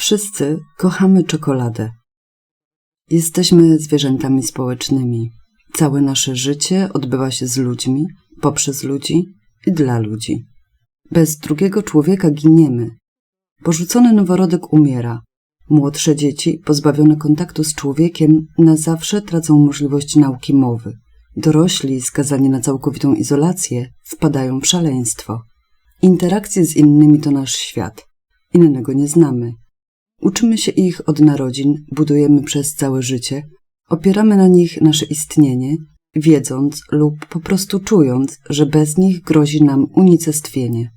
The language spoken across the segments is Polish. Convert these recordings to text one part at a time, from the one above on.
Wszyscy kochamy czekoladę. Jesteśmy zwierzętami społecznymi. Całe nasze życie odbywa się z ludźmi, poprzez ludzi i dla ludzi. Bez drugiego człowieka giniemy. Porzucony noworodek umiera. Młodsze dzieci, pozbawione kontaktu z człowiekiem, na zawsze tracą możliwość nauki mowy. Dorośli, skazani na całkowitą izolację, wpadają w szaleństwo. Interakcje z innymi to nasz świat. Innego nie znamy. Uczymy się ich od narodzin, budujemy przez całe życie, opieramy na nich nasze istnienie, wiedząc lub po prostu czując, że bez nich grozi nam unicestwienie.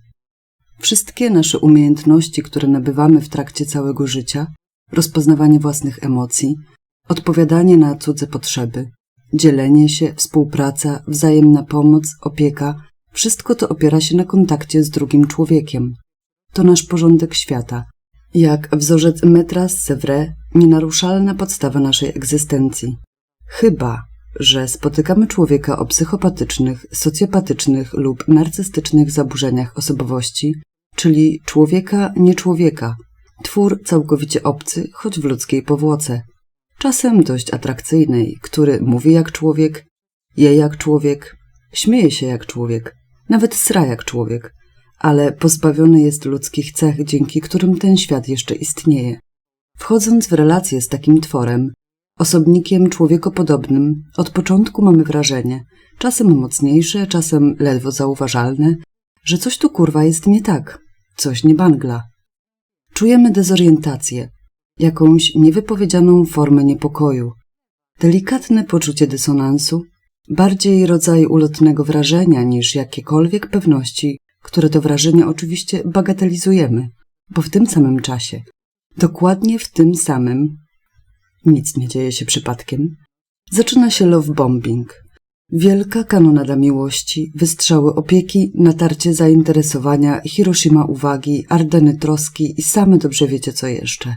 Wszystkie nasze umiejętności, które nabywamy w trakcie całego życia, rozpoznawanie własnych emocji, odpowiadanie na cudze potrzeby, dzielenie się, współpraca, wzajemna pomoc, opieka, wszystko to opiera się na kontakcie z drugim człowiekiem. To nasz porządek świata, jak wzorzec metra z Sèvres, nienaruszalna podstawa naszej egzystencji. Chyba, że spotykamy człowieka o psychopatycznych, socjopatycznych lub narcystycznych zaburzeniach osobowości, czyli człowieka nie człowieka, twór całkowicie obcy, choć w ludzkiej powłoce. Czasem dość atrakcyjnej, który mówi jak człowiek, je jak człowiek, śmieje się jak człowiek, nawet sra jak człowiek, ale pozbawiony jest ludzkich cech, dzięki którym ten świat jeszcze istnieje. Wchodząc w relację z takim tworem, osobnikiem człowiekopodobnym, od początku mamy wrażenie, czasem mocniejsze, czasem ledwo zauważalne, że coś tu kurwa jest nie tak, coś nie bangla. Czujemy dezorientację, jakąś niewypowiedzianą formę niepokoju, delikatne poczucie dysonansu, bardziej rodzaj ulotnego wrażenia niż jakiekolwiek pewności, które to wrażenie oczywiście bagatelizujemy, bo w tym samym czasie, dokładnie w tym samym, nic nie dzieje się przypadkiem, zaczyna się love bombing. Wielka kanonada miłości, wystrzały opieki, natarcie zainteresowania, Hiroshima uwagi, Ardeny troski i same dobrze wiecie co jeszcze.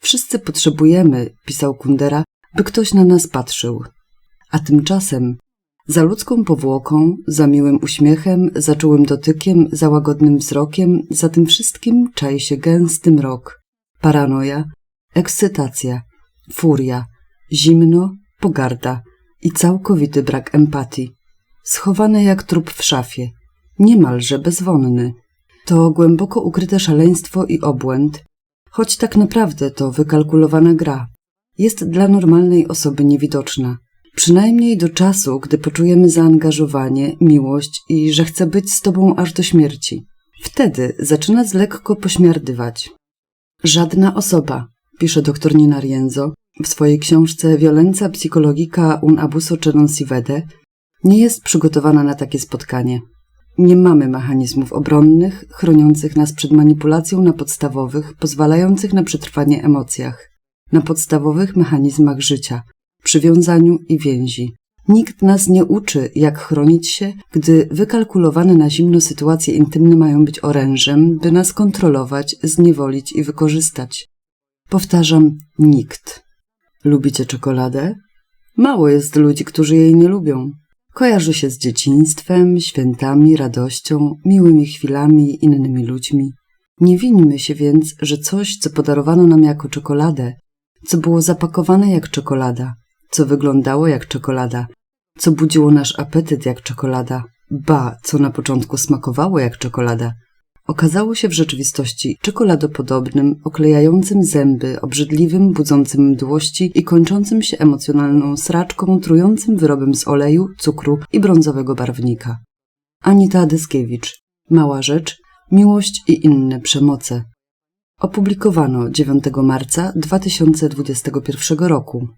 Wszyscy potrzebujemy, pisał Kundera, by ktoś na nas patrzył. A tymczasem za ludzką powłoką, za miłym uśmiechem, za czułym dotykiem, za łagodnym wzrokiem, za tym wszystkim czai się gęsty mrok. Paranoja, ekscytacja, furia, zimno, pogarda i całkowity brak empatii. Schowany jak trup w szafie, niemalże bezwonny. To głęboko ukryte szaleństwo i obłęd, choć tak naprawdę to wykalkulowana gra, jest dla normalnej osoby niewidoczna. Przynajmniej do czasu, gdy poczujemy zaangażowanie, miłość i że chce być z tobą aż do śmierci. Wtedy zaczyna z lekko pośmiardywać. Żadna osoba, pisze dr Nina Rienzo w swojej książce Violenza psychologica un abuso czy non si vede, nie jest przygotowana na takie spotkanie. Nie mamy mechanizmów obronnych, chroniących nas przed manipulacją na podstawowych, pozwalających na przetrwanie emocjach, na podstawowych mechanizmach życia, przywiązaniu i więzi. Nikt nas nie uczy, jak chronić się, gdy wykalkulowane na zimno sytuacje intymne mają być orężem, by nas kontrolować, zniewolić i wykorzystać. Powtarzam, nikt. Lubicie czekoladę? Mało jest ludzi, którzy jej nie lubią. Kojarzy się z dzieciństwem, świętami, radością, miłymi chwilami innymi ludźmi. Nie winmy się więc, że coś, co podarowano nam jako czekoladę, co było zapakowane jak czekolada, co wyglądało jak czekolada, co budziło nasz apetyt jak czekolada, ba, co na początku smakowało jak czekolada, okazało się w rzeczywistości czekoladopodobnym, oklejającym zęby, obrzydliwym, budzącym mdłości i kończącym się emocjonalną sraczką, trującym wyrobem z oleju, cukru i brązowego barwnika. Anita Dyskiewicz. Mała rzecz, miłość i inne przemoce. Opublikowano 9 marca 2021 roku.